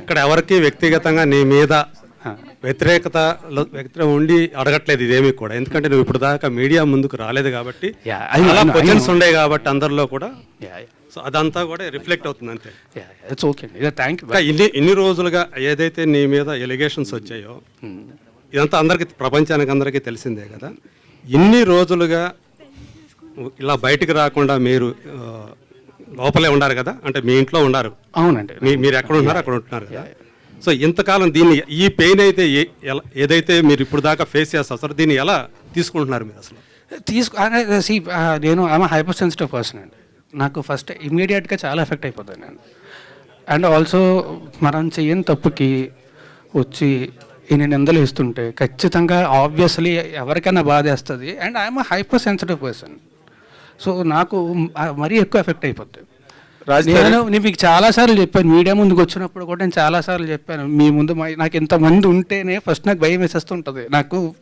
ఇక్కడ ఎవరికి వ్యక్తిగతంగా నీ మీద వ్యతిరేకత వ్యక్తిగా ఉండి అడగట్లేదు ఇదేమీ కూడా. ఎందుకంటే నువ్వు ఇప్పుడు దాకా మీడియా ముందుకు రాలేదు కాబట్టి క్వశ్చన్స్. ఉండే కాబట్టి అందరిలో కూడా సో అదంతా కూడా రిఫ్లెక్ట్ అవుతుంది అంతే. ఇట్స్ ఓకే అండి థ్యాంక్ యూ ఇన్ని ఇన్ని రోజులుగా ఏదైతే నీ మీద ఎలిగేషన్స్ వచ్చాయో ఇదంతా అందరికీ ప్రపంచానికి అందరికీ తెలిసిందే కదా. ఇన్ని రోజులుగా ఇలా బయటికి రాకుండా మీరు లోపలే ఉన్నారు కదా? అంటే మీ ఇంట్లో ఉన్నారు అవునండి. మీ మీరు ఎక్కడ ఉన్నారు అక్కడ ఉంటున్నారు కదా? సో ఇంతకాలం దీన్ని ఈ పెయిన్ అయితే ఏదైతే మీరు ఇప్పుడు దాకా ఫేస్ చేస్తారు దీన్ని ఎలా తీసుకుంటున్నారు మీరు అసలు? తీసుకు సి నేను ఆమె హైపర్ సెన్సిటివ్ పర్సన్ అండి. నాకు ఫస్ట్ ఇమీడియట్గా చాలా ఎఫెక్ట్ అయిపోతాను నేను. అండ్ ఆల్సో మనం చెయ్యని తప్పుకి వచ్చి ఇన్ని నిందలు ఇస్తుంటే ఖచ్చితంగా ఆబ్వియస్లీ ఎవరికైనా బాధేస్తుంది and I'm hypersensitive person so నాకు మరీ ఎక్కువ ఎఫెక్ట్ అయిపోతుంది నేను నేను మీకు చాలాసార్లు చెప్పాను మీడియా ముందుకు వచ్చినప్పుడు కూడా నేను చాలాసార్లు చెప్పాను మీ ముందు మా- నాకు ఇంతమంది ఉంటేనే ఫస్ట్ నాకు భయం వేసేస్తుంటుంది. నాకు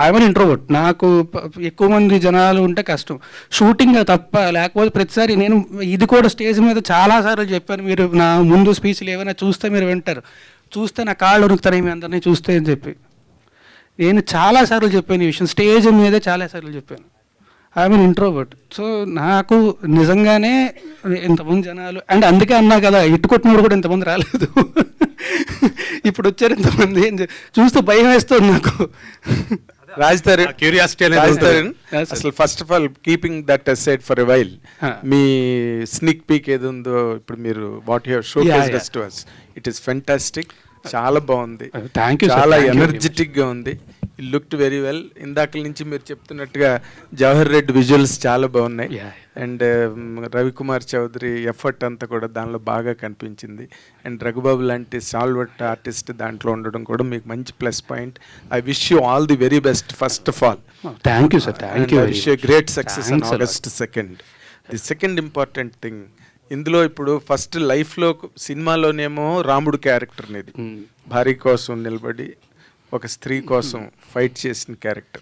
ఐఎమ్ ఇంట్రోవర్ట్ నాకు ఎక్కువ మంది జనాలు ఉంటే కష్టం. షూటింగ్ తప్ప లేకపోతే ప్రతిసారి నేను ఇది కూడా స్టేజ్ మీద చాలాసార్లు చెప్పాను మీరు నా ముందు స్పీచ్లు ఏమైనా చూస్తే మీరు వింటారు. చూస్తే నా కాళ్ళు ఉరుకుతారు మీ అందరినీ చూస్తే అని చెప్పి. నేను చాలాసార్లు చెప్పాను ఈ విషయం స్టేజ్ మీదే చాలాసార్లు చెప్పాను. ఐ మీన్ ఇంట్రోవర్ట్ సో నాకు నిజంగానే ఇంతమంది జనాలు అండ్ అందుకే అన్నా కదా ఇటు కొట్టినప్పుడు కూడా ఇంతమంది రాలేదు ఇప్పుడు వచ్చారు ఇంతమంది. చూస్తే భయం వేస్తుంది నాకు రాజ్ తరుణ్ క్యూరియాసిటీ అనేది రాజ్ ఉంటుంది. Tarun Yes, sir. అసలు first of all keeping that aside for a while. Me sneak peek ఏది ఉందో ఇప్పుడు మీరు what your show. To us it is fantastic చాలా బాగుంది you, sir. చాలా Thank you very ఎనర్జెటిక్గా ఉంది లుక్డ్ వెరీ వెల్ ఇందాక నుంచి మీరు చెప్తున్నట్టుగా జవహర్ రెడ్డి విజువల్స్ చాలా బాగున్నాయి. అండ్ రవికుమార్ చౌదరి ఎఫర్ట్ అంతా కూడా దానిలో బాగా కనిపించింది. అండ్ రఘుబాబు లాంటి సాల్వట్ ఆర్టిస్ట్ దాంట్లో ఉండడం కూడా మీకు మంచి plus point I wish you all the very best first of all thank you sir thank you wish great success August second the second important thing ఇందులో ఇప్పుడు ఫస్ట్ లైఫ్లో సినిమాలోనేమో రాముడు క్యారెక్టర్ అనేది భార్య కోసం నిలబడి ఒక స్త్రీ కోసం ఫైట్ చేసిన క్యారెక్టర్.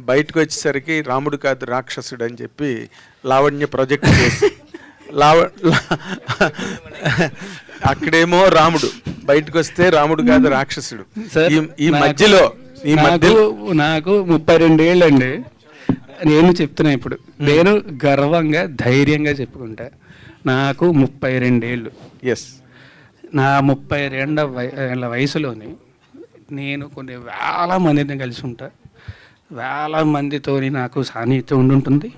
బయటకు వచ్చేసరికి రాముడు కాదు రాక్షసుడు అని చెప్పి లావణ్య ప్రొజెక్ట్ చేసి లావ అక్కడేమో రాముడు బయటకు వస్తే రాముడు కాదు రాక్షసుడు. ఈ- మధ్యలో ఈ మధ్యలో నాకు ముప్పై రెండేళ్ళు అండి నేను చెప్తున్నా ఇప్పుడు. నేను గర్వంగా ధైర్యంగా చెప్పుకుంటా. నాకు ముప్పై రెండేళ్ళు. ఎస్ నా ముప్పై రెండ వయ- ఏళ్ళ వయసులోని నేను కొన్ని వేల మందిని కలిసి ఉంటా. వేల మందితోని నాకు సాన్నిహిత్యం ఉండుంటుంది.